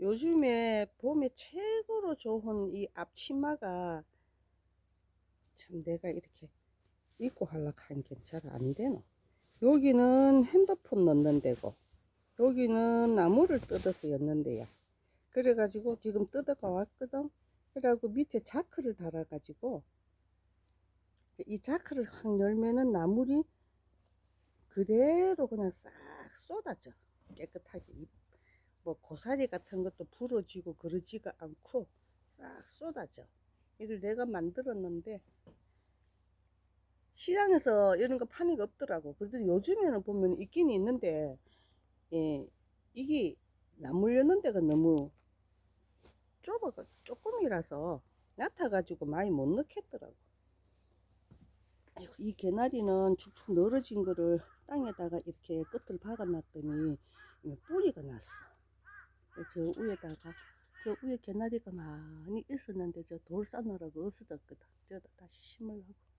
요즘에 봄에 최고로 좋은 이 앞치마가 참 내가 이렇게 입고 하려고 게잘안 되노. 여기는 핸드폰 넣는 데고 여기는 나무를 뜯어서 였는 데야. 그래가지고 지금 뜯어가 왔거든. 그래가지고 밑에 자크를 달아가지고 이 자크를 확 열면은 나물이 그대로 그냥 싹 쏟아져 깨끗하게 이- 뭐 고사리 같은 것도 부러지고 그러지가 않고 싹 쏟아져. 이걸 내가 만들었는데 시장에서 이런 거 파는 게 없더라고. 그래도 요즘에는 보면 있긴 있는데 예, 이게 나물 여는 데가 너무 좁아 조금이라서 얕아가지고 많이 못 넣겠더라고. 이 개나리는 축축 늘어진 거를 땅에다가 이렇게 끝을 박아놨더니 뿌리가 났어. 저 위에다가 저 위에 개나리가 많이 있었는데 저 돌 싸느라고 없어졌거든. 저다 다시 심으려고.